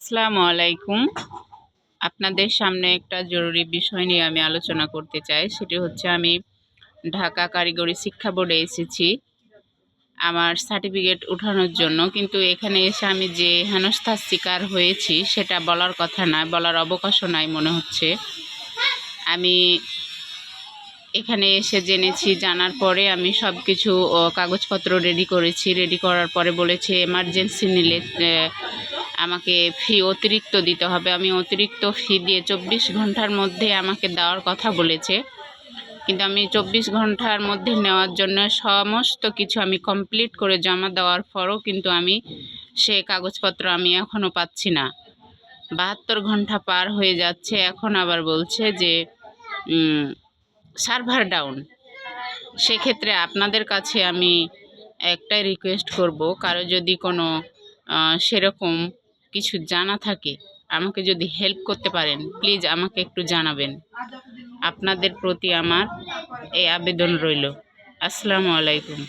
আসসালামু আলাইকুম। আপনাদের সামনে একটা জরুরি বিষয় নিয়ে আমি আলোচনা করতে চাই। সেটি হচ্ছে আমি ঢাকা কারিগরি শিক্ষা বোর্ডে এসেছি। আমার সার্টিফিকেট উঠানোর জন্য। কিন্তু এখানে এসে আমি যে হেনস্থার শিকার হয়েছি, সেটা বলার কথা নয়, বলার অবকাশও নাই মনে হচ্ছে। আমি এখানে এসে জেনেছি, জানার পরে আমি সব কিছু কাগজপত্র রেডি করেছি। রেডি করার পরে বলেছে এমার্জেন্সি নিলে আমাকে ফি অতিরিক্ত দিতে হবে। আমি অতিরিক্ত ফি দিয়ে চব্বিশ ঘণ্টার মধ্যে আমাকে দেওয়ার কথা বলেছে। কিন্তু আমি চব্বিশ ঘণ্টার মধ্যে নেওয়ার জন্য সমস্ত কিছু আমি কমপ্লিট করে জমা দেওয়ার পরও কিন্তু আমি সে কাগজপত্র আমি এখনও পাচ্ছি না। বাহাত্তর ঘণ্টা পার হয়ে যাচ্ছে। এখন আবার বলছে যে সার্ভার ডাউন সেক্ষেত্রে আপনাদের কাছে আমি একটাই রিকোয়েস্ট করব, কারও যদি কোনো সেরকম কিছু জানা থাকে, আমাকে যদি হেল্প করতে পারেন প্লিজ আমাকে একটু জানাবেন। আপনাদের প্রতি আমার এই আবেদন রইল। আসসালামু আলাইকুম।